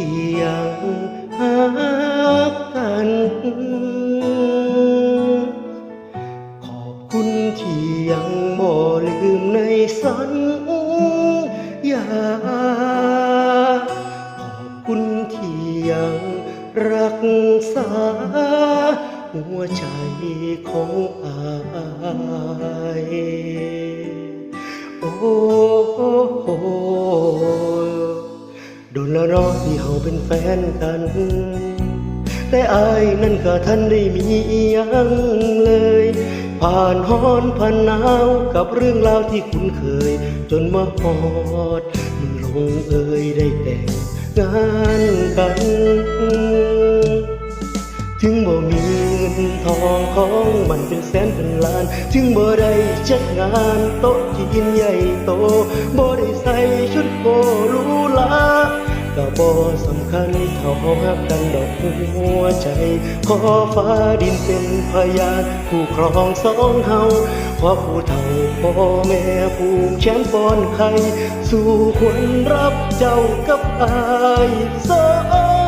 ที่ยังหากัน ขอบคุณที่ยังบ่ลืมในสัญญาขอบคุณที่ยังรักษา หัวใจของอายโอ้ โดนล้วเนาที่เฮาเป็นแฟนกัน แต่อายนั่นก็ท่านได้มีอิหยังเลย ผ่านฮ้อนผ่านหนาวกับเรื่องราวที่คุ้นเคย จนมาฮอดมือลงเอยได้แต่งงานกัน ถึงบ่มีเงินทองของมันเป็นแสนเป็นล้าน ถึงบ่ได้จัดงานโต๊ะจีนใหญ่โตบ่ได้ใส่ชุดโกรูหรา ก็บ่สำคัญเท่าฮักกันดอกหัวใจ ขอฟ้าดินเป็นพยานผู้ครองสองเฮาพราะผู้เฒ่าพ่อแม่ผู้แขนป้อนไข่สู่ควรรับเจ้ากับอายสอ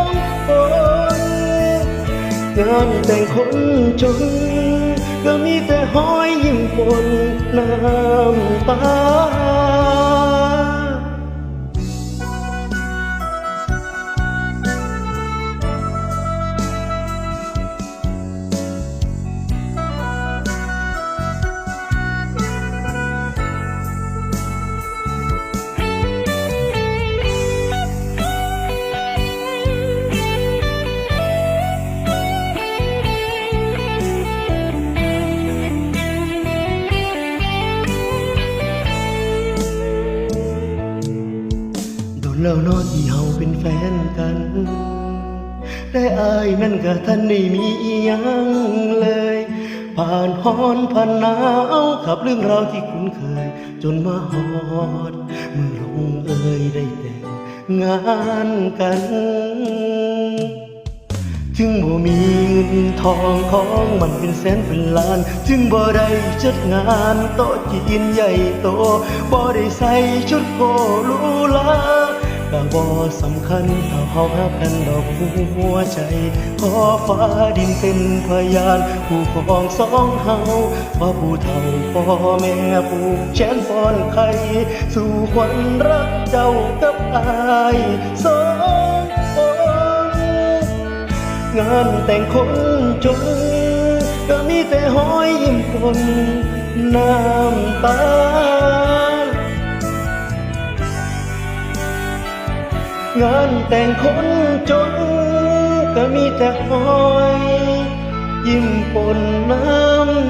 งคนงานแต่งคนจนก็มีแต่ห้อยยิ้มบนน้ำตา แล้วนอที่เฮาเป็นแฟนกันแต่อายนั่นก็ท่านได้มีอีหยังเลย ผ่านฮ้อนผ่านหนาวขับเรื่องราวที่คุ้นเคย จนมาฮอดมือลงเอยได้แต่งงานกัน ถึงบ่มีเงินทองของมันเป็นแสนเป็นล้าน ถึงบ่ได้จัดงานโต๊ะจีนใหญ่โตบ่ได้ใส่ชุดโกหรูหรา ก็บ่สำคัญเท่าเฮาฮักกันดอกหัวใจขอฟ้าดินเป็นพยาน ผู้ครองสองเฮาว่าผู้เฒ่าพ่อแม่ผู้แชนฟอนไข่สู่ขวัญรักเจ้ากับอายสองคนงานแต่งคนจนก็มีแต่ห้อยยิ้มปนน้ำตา งานแต่งคนจน ก็มีแต่ห้อย ยิ้มปนน้ำ